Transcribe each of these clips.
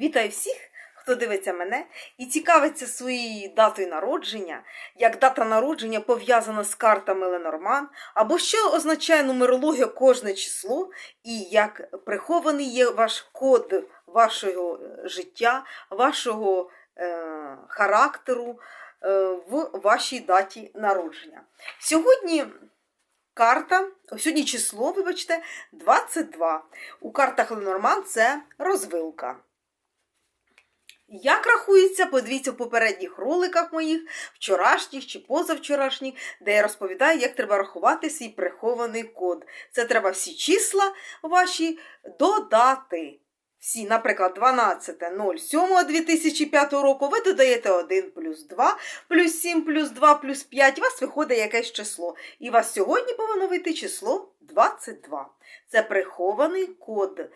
Вітаю всіх, хто дивиться мене і цікавиться своєю датою народження, як дата народження пов'язана з картами Ленорман, або що означає нумерологія кожне число, і як прихований є ваш код вашого е, життя, вашого е, характеру е, в вашій даті народження. Сьогодні. Карта, сьогодні число, вибачте, 22. У картах Ленорман це розвилка. Як рахується, подивіться в попередніх роликах моїх, вчорашніх чи позавчорашніх, де я розповідаю, як треба рахувати свій прихований код. Це треба всі числа ваші додати. Всі, наприклад, 12.07.2005 року ви додаєте 1 плюс 2, плюс 7 плюс 2 плюс 5, у вас виходить якесь число. І у вас сьогодні повинно вийти число 22. Це прихований код.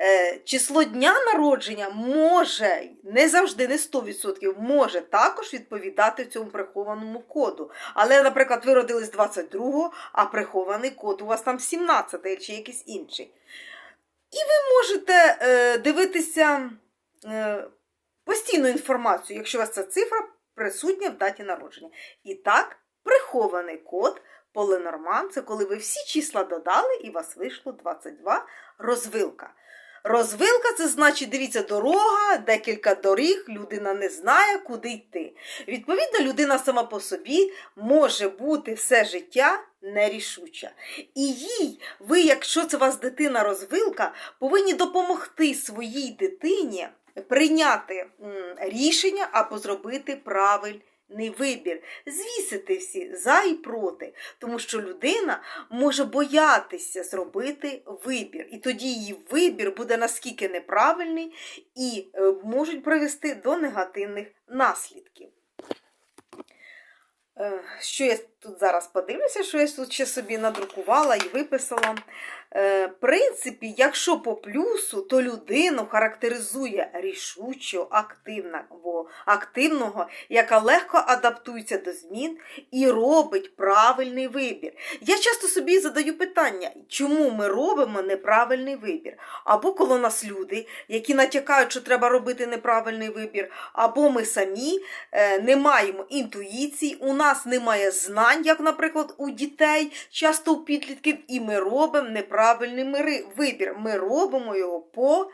Е, число дня народження може, не завжди, не 100%, може також відповідати цьому прихованому коду. Але, наприклад, ви родились 22-го, а прихований код у вас там 17 чи якийсь інший. І ви можете е, дивитися е, постійну інформацію, якщо у вас ця цифра присутня в даті народження. І так, прихований код Поленорман це коли ви всі числа додали і у вас вийшло 22 розвилка. Розвилка це значить, дивіться, дорога, декілька доріг, людина не знає, куди йти. Відповідно, людина сама по собі може бути все життя нерішуча. І їй, ви, якщо це у вас дитина розвилка, повинні допомогти своїй дитині прийняти рішення або зробити правильний вибір, звісити всі за і проти, тому що людина може боятися зробити вибір, і тоді її вибір буде наскільки неправильний і е, можуть привести до негативних наслідків. Е, Що я тут зараз подивлюся, що я тут ще собі надрукувала і виписала. Е, В принципі, якщо по плюсу, то людину характеризує рішучо активного, активного, яка легко адаптується до змін і робить правильний вибір. Я часто собі задаю питання, чому ми робимо неправильний вибір? Або коли у нас люди, які натякають, що треба робити неправильний вибір, або ми самі е, не маємо інтуїції, у нас немає знань, як, наприклад, у дітей, часто у підлітків, і ми робимо неправильний вибір. Ми робимо його по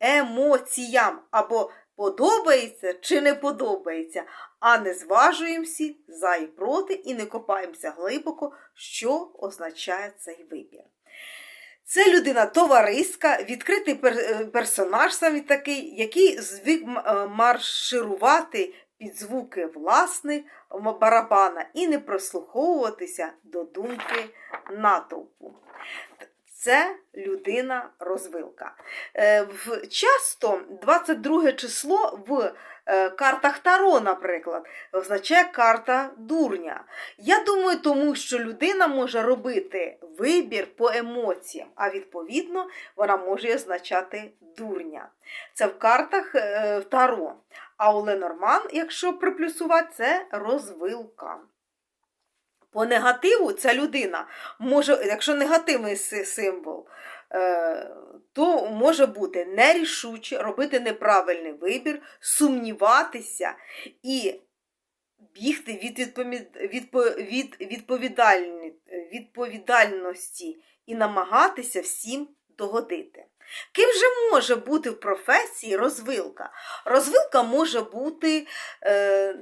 емоціям, або подобається чи не подобається, а не зважуємося за і проти і не копаємося глибоко, що означає цей вибір. Це людина товариська, відкритий персонаж саме такий, який звик е, марширувати під звуки власних барабана і не прослуховуватися до думки натовпу. Це людина розвилка. Е, Часто 22 число в е, картах Таро, наприклад, означає карта дурня. Я думаю, тому що людина може робити вибір по емоціям, а відповідно вона може означати дурня. Це в картах е, Таро. А у Ленорман, якщо приплюсувати, це розвилка. По негативу ця людина може, якщо негативний символ, е, то може бути нерішуче, робити неправильний вибір, сумніватися і бігти від, відповідальності і намагатися всім догодити. Ким же може бути в професії розвилка? Розвилка може бути е,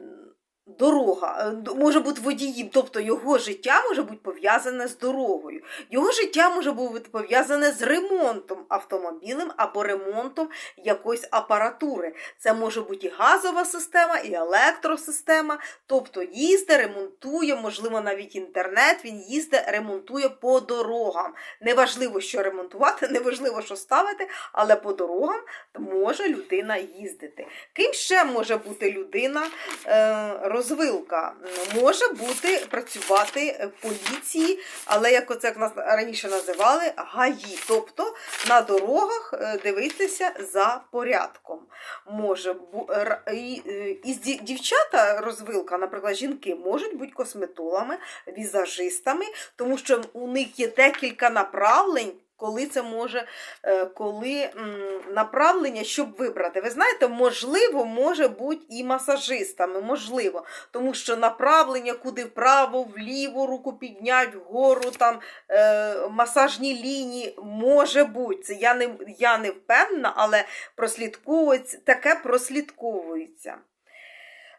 дорога, е, може бути водієм, тобто його життя може бути пов'язане з дорогою. Його життя може бути пов'язане з ремонтом автомобілем або ремонтом якоїсь апаратури. Це може бути і газова система, і електросистема, тобто їздить, ремонтує, можливо, навіть інтернет, він їздить, ремонтує по дорогам. Неважливо, що ремонтувати, неважливо, що ставити, але по дорогам може людина їздити. Ким ще може бути людина е, розвилка? Може бути працювати в поліції, але як оце як нас раніше називали, ГАІ, тобто на дорогах е, дивитися за порядком. Може і, е, і дівчата розвилка, наприклад, жінки можуть бути косметологами, візажистами, тому що у них є декілька направлень коли це може, е, коли направлення, щоб вибрати. Ви знаєте, можливо, може бути і масажистами, можливо, тому що направлення куди вправо, вліво, руку підняти, вгору, там е, масажні лінії може бути. Це я не, я не впевнена, але прослідковується, таке прослідковується.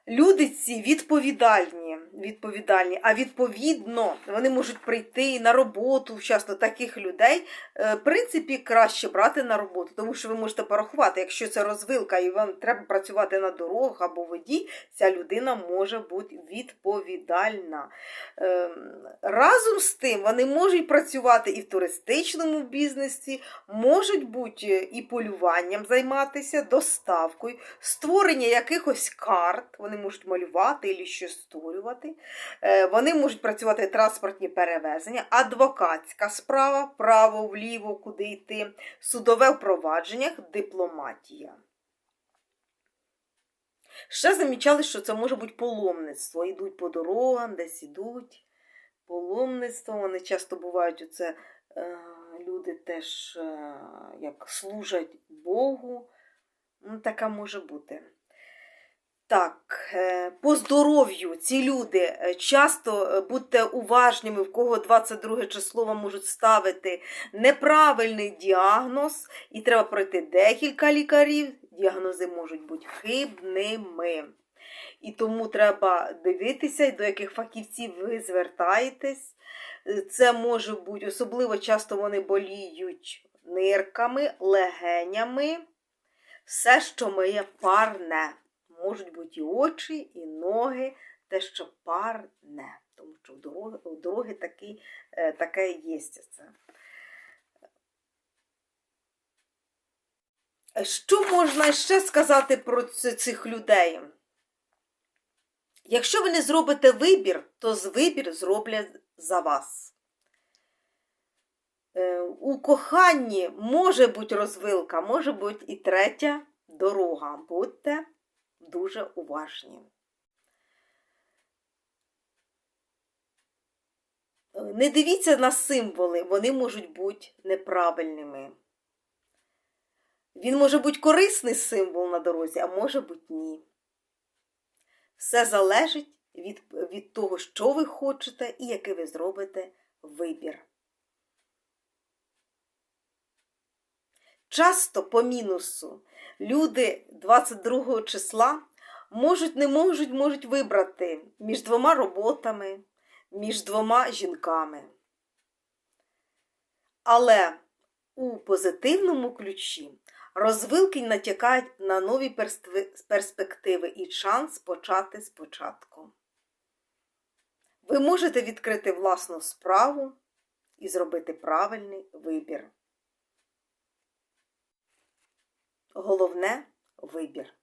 Люди ці відповідальні, відповідальні, а відповідно вони можуть прийти на роботу. Часто таких людей, е, в принципі, краще брати на роботу, тому що ви можете порахувати, якщо це розвилка і вам треба працювати на дорогах або воді, ця людина може бути відповідальна. Ем, Разом з тим вони можуть працювати і в туристичному бізнесі, можуть бути е, і полюванням займатися, доставкою, створення якихось карт. Вони можуть малювати і щось створювати. Е, Вони можуть працювати транспортні перевезення, адвокатська справа, право, вліво, куди йти, судове впровадження, дипломатія. Ще замічали, що це може бути паломництво. Йдуть по дорогам, десь ідуть. Паломництво, вони часто бувають оце, е, люди теж е, як служать Богу. Ну, така може бути. Так, е, по здоров'ю ці люди е, часто е, будьте уважними, в кого 22 число вам можуть ставити неправильний діагноз, і треба пройти декілька лікарів. Діагнози можуть бути хибними. І тому треба дивитися, до яких фахівців ви звертаєтесь. Це може бути, особливо часто вони боліють нирками, легенями, все, що миє парне. Можуть бути і очі, і ноги, те, що парне. Тому що у дороги, у дороги такі, е, таке є це. Що можна ще сказати про цих людей? Якщо ви не зробите вибір, то з вибір зроблять за вас. Е, У коханні може бути розвилка, може бути і третя дорога. Будьте дуже уважні. Не дивіться на символи, вони можуть бути неправильними. Він може бути корисний символ на дорозі, а може бути ні. Все залежить від, від того, що ви хочете і який ви зробите вибір. Часто по мінусу люди 22 числа можуть, не можуть, можуть вибрати між двома роботами, між двома жінками. Але у позитивному ключі розвилки натякають на нові перспективи і шанс почати спочатку. Ви можете відкрити власну справу і зробити правильний вибір. Головне вибір.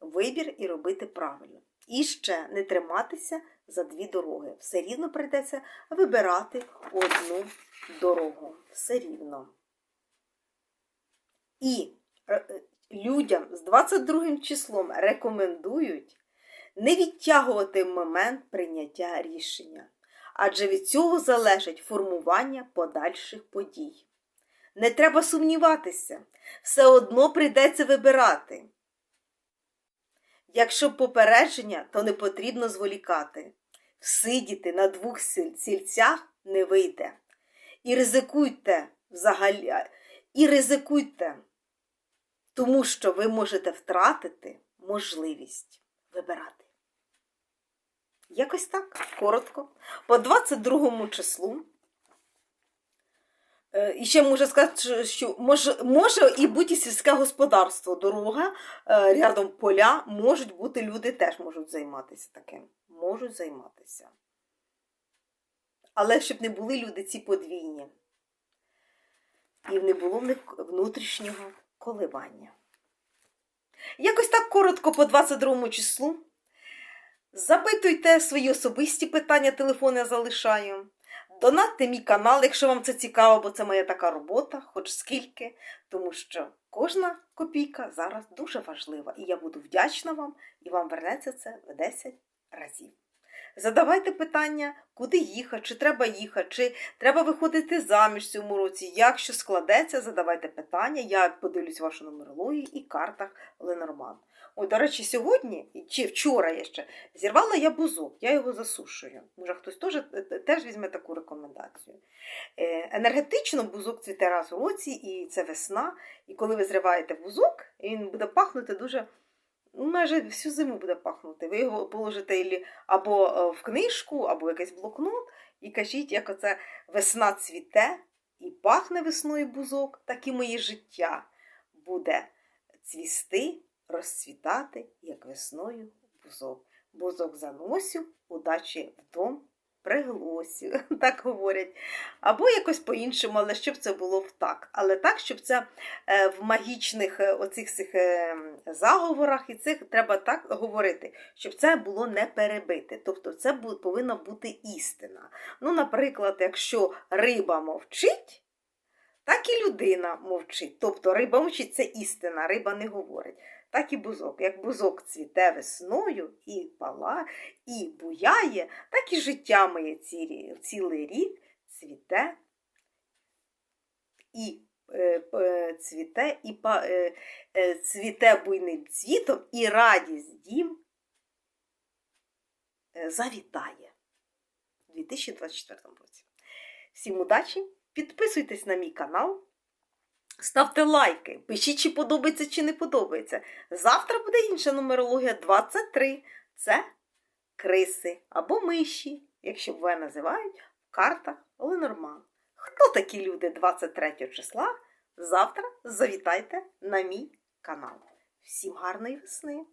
Вибір і робити правильно. І ще не триматися за дві дороги. Все рівно прийдеться вибирати одну дорогу. Все рівно. І е, е, людям з 22 числом рекомендують не відтягувати момент прийняття рішення, адже від цього залежить формування подальших подій. Не треба сумніватися, все одно прийдеться вибирати. Якщо попередження, то не потрібно зволікати. Всидіти на двох сільцях не вийде. І ризикуйте взагалі, і ризикуйте, тому що ви можете втратити можливість вибирати. Якось так, коротко. По 22 числу. Е, І ще можу сказати, що- може, може і бути сільське господарство, дорога, е, рядом поля, можуть бути люди теж можуть займатися таким. Можуть займатися. Але щоб не були люди ці подвійні. І не було в них внутрішнього коливання. Якось так коротко по 22 числу. Запитуйте свої особисті питання, телефон я залишаю. Донатьте мій канал, якщо вам це цікаво, бо це моя така робота, хоч скільки, тому що кожна копійка зараз дуже важлива. І я буду вдячна вам, і вам вернеться це в 10 разів. Задавайте питання, куди їхати, чи треба їхати, чи треба виходити заміж цьому році. Якщо складеться, задавайте питання. Я подивлюсь вашу нумерологію і картах Ленорман. Ой, до речі, сьогодні чи вчора я ще зірвала я бузок, я його засушую. Може, хтось теж, теж візьме таку рекомендацію. Е, Енергетично бузок цвіте раз у році, і це весна. І коли ви зриваєте бузок, він буде пахнути дуже. Майже всю зиму буде пахнути. Ви його положите або е, в книжку, або якийсь блокнот, і кажіть, як оце весна цвіте і пахне весною бузок, так і моє життя буде цвісти, розцвітати, як весною бузок. Бузок заносю, удачі в дом приглосю, так говорять. Або якось по-іншому, але щоб це було в так. Але так, щоб це е, в магічних е, оцих цих е, заговорах і цих треба так говорити, щоб це було не перебите. Тобто це повинна бути істина. Ну, наприклад, якщо риба мовчить, так і людина мовчить. Тобто риба мовчить це істина, риба не говорить. Так і бузок. Як бузок цвіте весною і пала, і буяє, так і життя моє цілий рік цвіте і е, цвіте, і е, е, цвіте буйним цвітом, і радість дім завітає у 2024 році. Всім удачі! Підписуйтесь на мій канал, ставте лайки, пишіть, чи подобається, чи не подобається. Завтра буде інша нумерологія 23. Це криси або миші, якщо б ви називають в картах Ленорман. Хто такі люди 23 числа? Завтра завітайте на мій канал. Всім гарної весни!